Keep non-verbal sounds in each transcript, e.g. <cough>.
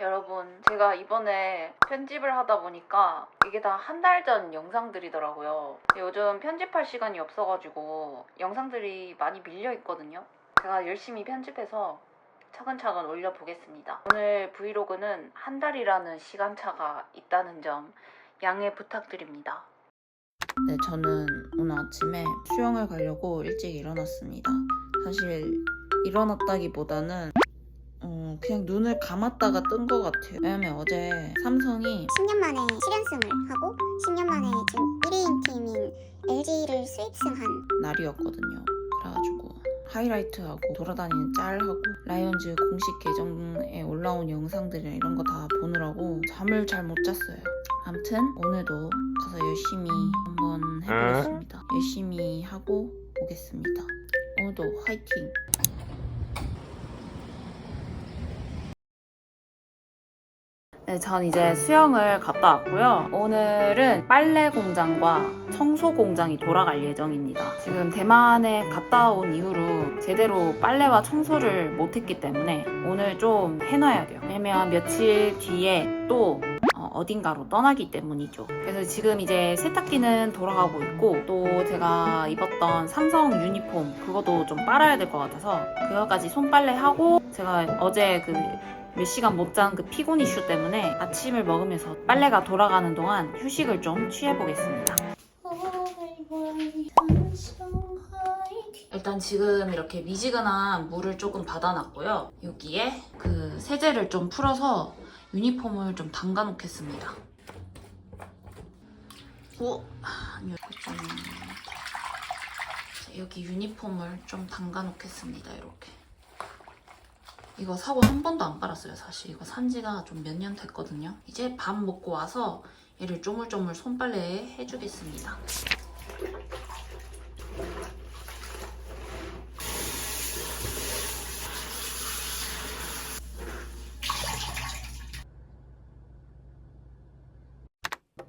여러분, 제가 이번에 편집을 하다 보니까 이게 다 한 달 전 영상들이더라고요. 요즘 편집할 시간이 없어가지고 영상들이 많이 밀려 있거든요. 제가 열심히 편집해서 차근차근 올려보겠습니다. 오늘 브이로그는 한 달이라는 시간차가 있다는 점 양해 부탁드립니다. 네, 저는 오늘 아침에 수영을 가려고 일찍 일어났습니다. 사실 일어났다기보다는 어, 그냥 눈을 감았다가 뜬 것 같아요. 왜냐면 어제 삼성이 10년 만에 7연승을 하고 10년 만에 지금 1위인 팀인 LG를 수입승한 날이었거든요. 그래가지고 하이라이트하고 돌아다니는 짤하고 라이온즈 공식 계정에 올라온 영상들이나 이런 거 다 보느라고 잠을 잘 못 잤어요. 아무튼 오늘도 가서 열심히 한번 해보겠습니다. 열심히 하고 오겠습니다. 오늘도 화이팅! 네, 전 이제 수영을 갔다 왔고요. 오늘은 빨래 공장과 청소 공장이 돌아갈 예정입니다. 지금 대만에 갔다 온 이후로 제대로 빨래와 청소를 못했기 때문에 오늘 좀 해놔야 돼요. 왜냐면 며칠 뒤에 또 어, 어딘가로 떠나기 때문이죠. 그래서 지금 이제 세탁기는 돌아가고 있고 또 제가 입었던 삼성 유니폼 그것도 좀 빨아야 될 것 같아서 그거까지 손빨래 하고 제가 어제 그 몇 시간 못 잔 그 피곤 이슈 때문에 아침을 먹으면서 빨래가 돌아가는 동안 휴식을 좀 취해보겠습니다. 일단 지금 이렇게 미지근한 물을 조금 받아놨고요. 여기에 그 세제를 좀 풀어서 유니폼을 좀 담가 놓겠습니다. 오, 여기 유니폼을 좀 담가 놓겠습니다. 이렇게. 이거 사고 한 번도 안 빨았어요, 사실. 이거 산 지가 좀 몇 년 됐거든요. 이제 밥 먹고 와서 얘를 쪼물쪼물 손빨래 해주겠습니다.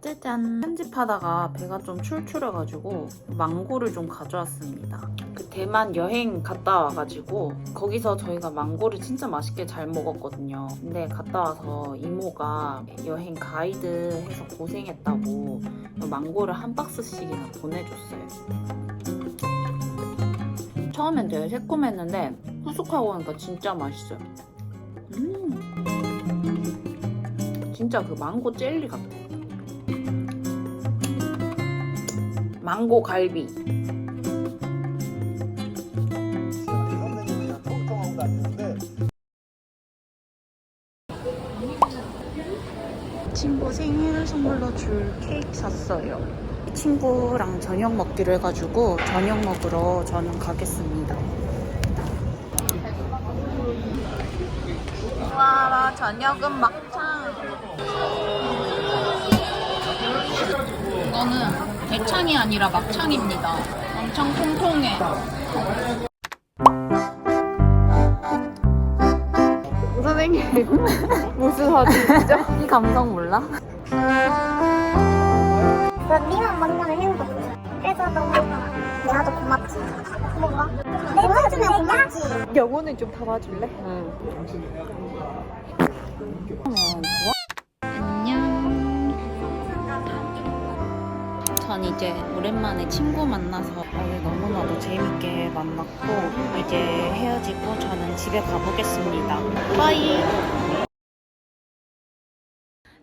짜잔 편집하다가 배가 좀 출출해가지고 망고를 좀 가져왔습니다 그 대만 여행 갔다 와가지고 거기서 저희가 망고를 진짜 맛있게 잘 먹었거든요. 근데 갔다 와서 이모가 여행 가이드 해서 고생했다고 망고를 한 박스씩이나 보내줬어요. 처음엔 되게 새콤했는데 후숙하고 나니까 진짜 맛있어요. 음. 진짜 그 망고 젤리 같아. 망고 갈비. 친구랑 저녁 먹기로 해가지고 저녁 먹으러 저는 가겠습니다. 와, 저녁은 막창. 이거는 대창이 아니라 막창입니다. 엄청 통통해. 선생님 <laughs> 무슨 사진이죠? 이 감성 몰라? 언니만 먹는 행복 그래서 너무 내가도 고맙지 뭔가 내가 해주면 고맙지 영혼을 좀 담아줄래? 응. 안녕. 전 이제 오랜만에 친구 만나서 오늘 너무나도 재밌게 만났고 이제 헤어지고 저는 집에 가보겠습니다. 빠이.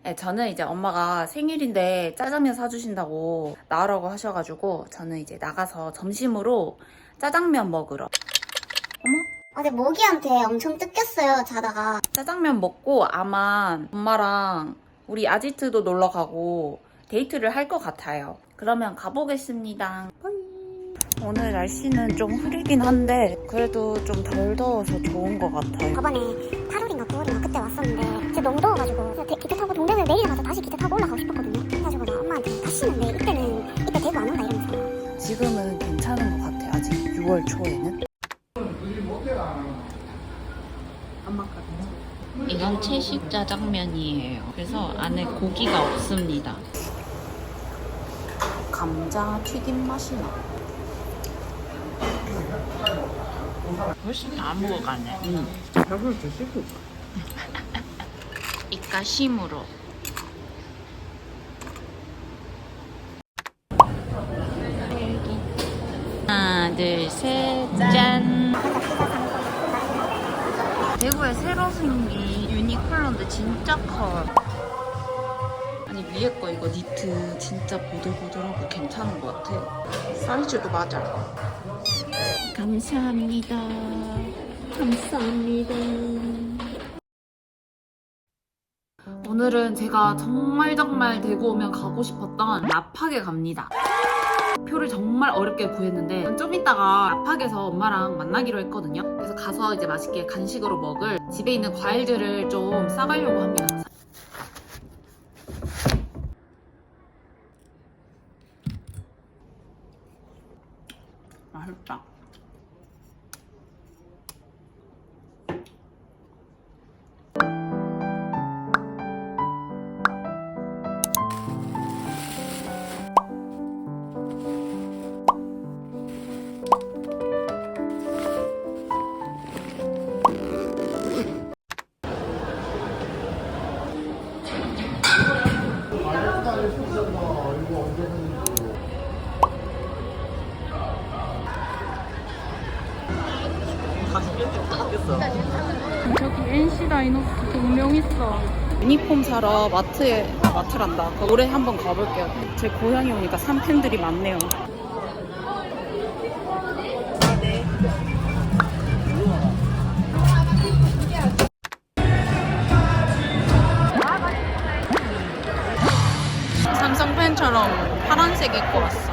네, 저는 이제 엄마가 생일인데 짜장면 사주신다고 나오라고 하셔가지고 저는 이제 나가서 점심으로 짜장면 먹으러. 어머? 어제 모기한테 엄청 뜯겼어요 자다가 짜장면 먹고 아마 엄마랑 우리 아지트도 놀러 가고 데이트를 할 것 같아요. 그러면 가보겠습니다. 오늘 날씨는 좀 흐리긴 한데 그래도 좀 덜 더워서 좋은 것 같아요. 저번에 8월인가 올라가고 싶었거든요 그래가지고 나 엄마한테 다시는데 이때는 이때 대구 안 온다 이러면서 지금은 괜찮은 것 같아요. 아직 6월 초에는. 이건 채식 짜장면이에요. 그래서 안에 고기가 없습니다. 감자 튀김 맛이 나. 훨씬 다 먹어가네. 응. <laughs> 이까심으로. 하나, 둘, 셋, 짠. 대구에 새로 생긴 유니클로인데 진짜 커. 아니 위에 거 이거 니트 진짜 보들보들하고 괜찮은 것 같아. 사이즈도 맞아. 감사합니다. 감사합니다. 오늘은 제가 정말 정말 대구 오면 가고 싶었던 라팍에 갑니다. 표를 정말 어렵게 구했는데 좀 이따가 라팍에서 엄마랑 만나기로 했거든요. 그래서 가서 이제 맛있게 간식으로 먹을 집에 있는 과일들을 좀 싸가려고 합니다. 맛있다. 저기 NC 다이노스 동명 있어. 유니폼 사러 마트에 아, 마트란다. 올해 한번 가볼게요. 제 고향에 오니까 산팬들이 많네요. 팬처럼 파란색 입고 왔어.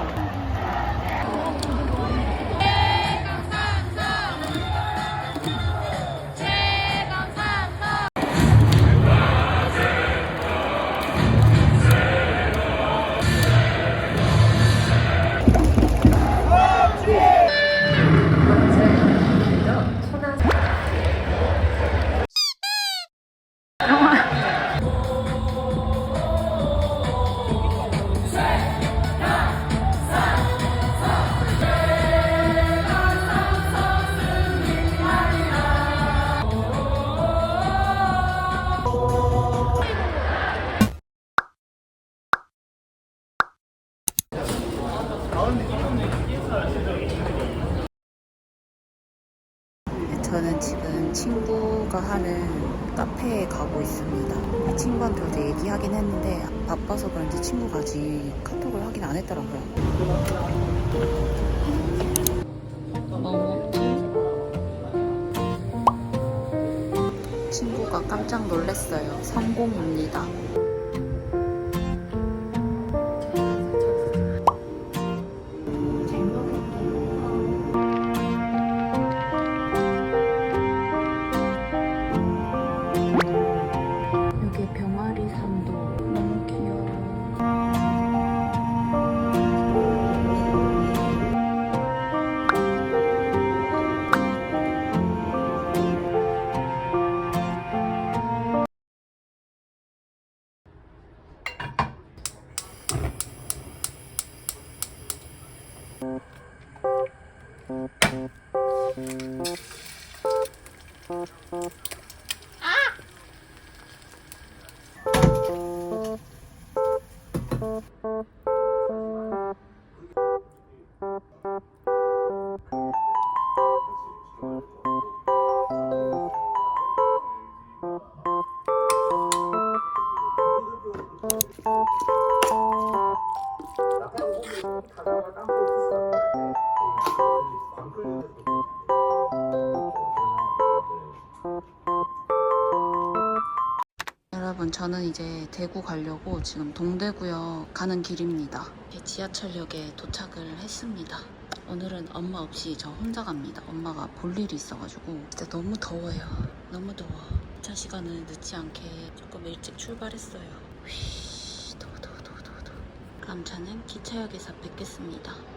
친구가 하는 카페에 가고 있습니다. 친구한테 어제 얘기하긴 했는데 바빠서 그런지 친구가 아직 카톡을 확인 안 했더라고요. 친구가 깜짝 놀랐어요. 성공입니다. 여러분 저는 이제 대구 가려고 지금 동대구역 가는 길입니다. 지하철역에 도착을 했습니다. 오늘은 엄마 없이 저 혼자 갑니다. 엄마가 볼 일이 있어가지고 진짜 너무 더워요. 너무 더워. 차 시간은 늦지 않게 조금 일찍 출발했어요. 휘, 저는 기차역에서 뵙겠습니다.